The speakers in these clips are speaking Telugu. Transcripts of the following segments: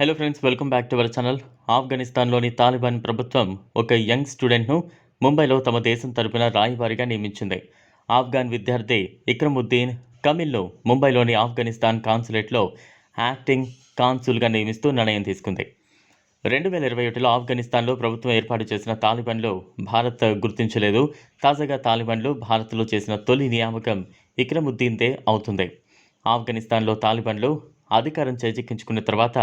Hello friends welcome back to our channel ఆఫ్ఘనిస్తాన్లోని Taliban ప్రభుత్వం ఒక యంగ్ స్టూడెంట్ను ముంబైలో తమ దేశం తరపున రాయబారిగా నియమించింది. ఆఫ్ఘాన్ విద్యార్థి ఇక్రముద్దీన్ కమిల్ను ముంబైలోని ఆఫ్ఘనిస్తాన్ కాన్సులేట్లో యాక్టింగ్ కాన్సుల్గా నియమిస్తూ నిర్ణయం తీసుకుంది. రెండు వేల ఇరవై ఒకటిలో ఆఫ్ఘనిస్తాన్లో ప్రభుత్వం ఏర్పాటు చేసిన తాలిబాన్లో భారత్ గుర్తించలేదు. తాజాగా తాలిబాన్లు భారత్లో చేసిన తొలి నియామకం ఇక్రముద్దీన్దే అవుతుంది. ఆఫ్ఘనిస్తాన్లో తాలిబాన్లు అధికారం చేజిక్కించుకున్న తర్వాత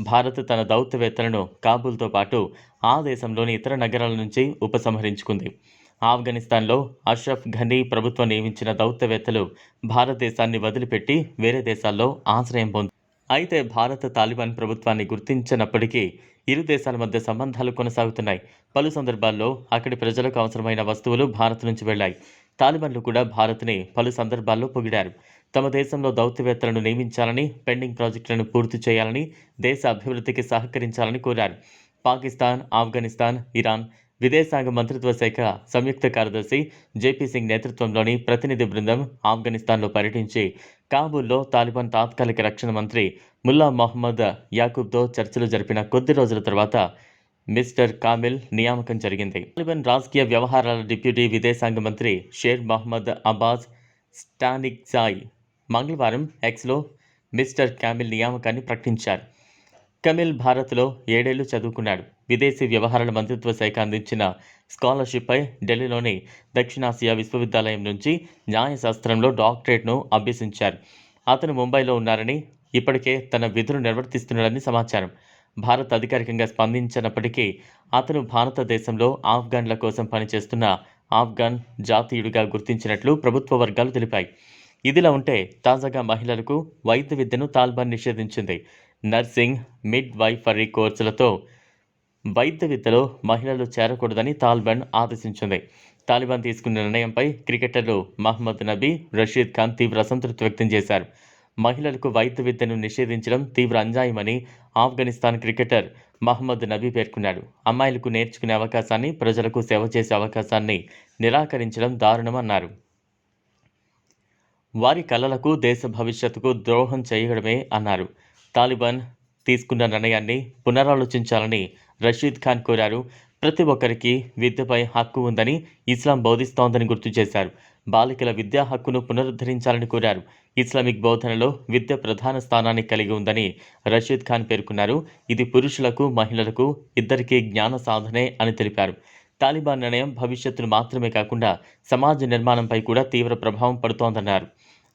భారత్ తన దౌత్యవేత్తలను కాబూల్తో పాటు ఆ దేశంలోని ఇతర నగరాల నుంచి ఉపసంహరించుకుంది. ఆఫ్ఘనిస్తాన్లో అష్రఫ్ ఘనీ ప్రభుత్వం నియమించిన దౌత్యవేత్తలు భారతదేశాన్ని వదిలిపెట్టి వేరే దేశాల్లో ఆశ్రయం పొంది అయితే భారత తాలిబాన్ ప్రభుత్వాన్ని గుర్తించినప్పటికీ ఇరు దేశాల మధ్య సంబంధాలు కొనసాగుతున్నాయి. పలు సందర్భాల్లో అక్కడి ప్రజలకు అవసరమైన వస్తువులు భారత్ నుంచి వెళ్ళాయి. తాలిబాన్లు కూడా భారత్ని పలు సందర్భాల్లో పొగిడారు. తమ దేశంలో దౌత్యవేత్తలను నియమించాలని పెండింగ్ ప్రాజెక్టులను పూర్తి చేయాలని దేశ అభివృద్ధికి సహకరించాలని కోరారు. పాకిస్తాన్ ఆఫ్ఘనిస్తాన్ ఇరాన్ విదేశాంగ మంత్రిత్వ శాఖ సంయుక్త కార్యదర్శి జేపీ సింగ్ నేతృత్వంలోని ప్రతినిధి బృందం ఆఫ్ఘనిస్తాన్లో పర్యటించి కాబూల్లో తాలిబాన్ తాత్కాలిక రక్షణ మంత్రి ముల్లా మొహమ్మద్ యాకూబ్తో చర్చలు జరిపిన కొద్ది రోజుల తర్వాత మిస్టర్ కామిల్ నియామకం జరిగింది. తాలిబాన్ రాజకీయ వ్యవహారాల డిప్యూటీ విదేశాంగ మంత్రి షేర్ మహమ్మద్ అబ్బాస్ స్టానిక్జాయ్ మంగళవారం ఎక్స్లో మిస్టర్ కామిల్ నియామకాన్ని ప్రకటించారు. కమిల్ భారత్లో ఏడేళ్ళు చదువుకున్నాడు. విదేశీ వ్యవహారాల మంత్రిత్వ శాఖ అందించిన స్కాలర్షిప్పై ఢిల్లీలోని దక్షిణాసియా విశ్వవిద్యాలయం నుంచి న్యాయశాస్త్రంలో డాక్టరేట్ను అభ్యసించారు. అతను ముంబైలో ఉన్నారని ఇప్పటికే తన విధులు నిర్వర్తిస్తున్నాడని సమాచారం. భారత్ అధికారికంగా స్పందించినప్పటికీ అతను భారతదేశంలో ఆఫ్ఘన్ల కోసం పనిచేస్తున్న ఆఫ్ఘన్ జాతీయుడిగా గుర్తించినట్లు ప్రభుత్వ వర్గాలు తెలిపాయి. ఇదిలా ఉంటే తాజాగా మహిళలకు వైద్య విద్యను తాలిబాన్ నిషేధించింది. నర్సింగ్ మిడ్ వైఫరీ కోర్సులతో వైద్య విద్యలో మహిళలు చేరకూడదని తాలిబాన్ ఆదేశించింది. తాలిబాన్ తీసుకున్న నిర్ణయంపై క్రికెటర్లు మహమ్మద్ నబీ రషీద్ ఖాన్ తీవ్ర అసంతృప్తి వ్యక్తం చేశారు. మహిళలకు వైద్య విద్యను నిషేధించడం తీవ్ర అంజాయమని ఆఫ్ఘనిస్తాన్ క్రికెటర్ మహమ్మద్ నబీ పేర్కొన్నాడు. అమ్మాయిలకు నేర్చుకునే అవకాశాన్ని ప్రజలకు సేవ చేసే అవకాశాన్ని నిరాకరించడం దారుణమన్నారు. వారి కలలకు దేశ భవిష్యత్తుకు ద్రోహం చేయడమే అన్నారు. తాలిబాన్ తీసుకున్న నిర్ణయాన్ని పునరాలోచించాలని రషీద్ ఖాన్ కోరారు. ప్రతి ఒక్కరికి విద్యపై హక్కు ఉందని ఇస్లాం బోధిస్తోందని గుర్తు చేశారు. బాలికల విద్యా హక్కును పునరుద్ధరించాలని కోరారు. ఇస్లామిక్ బోధనలో విద్య ప్రధాన స్థానాన్ని కలిగి ఉందని రషీద్ ఖాన్ పేర్కొన్నారు. ఇది పురుషులకు మహిళలకు ఇద్దరికీ జ్ఞాన సాధనే అని తెలిపారు. తాలిబాన్ నిర్ణయం భవిష్యత్తును మాత్రమే కాకుండా సమాజ నిర్మాణంపై కూడా తీవ్ర ప్రభావం పడుతోందన్నారు.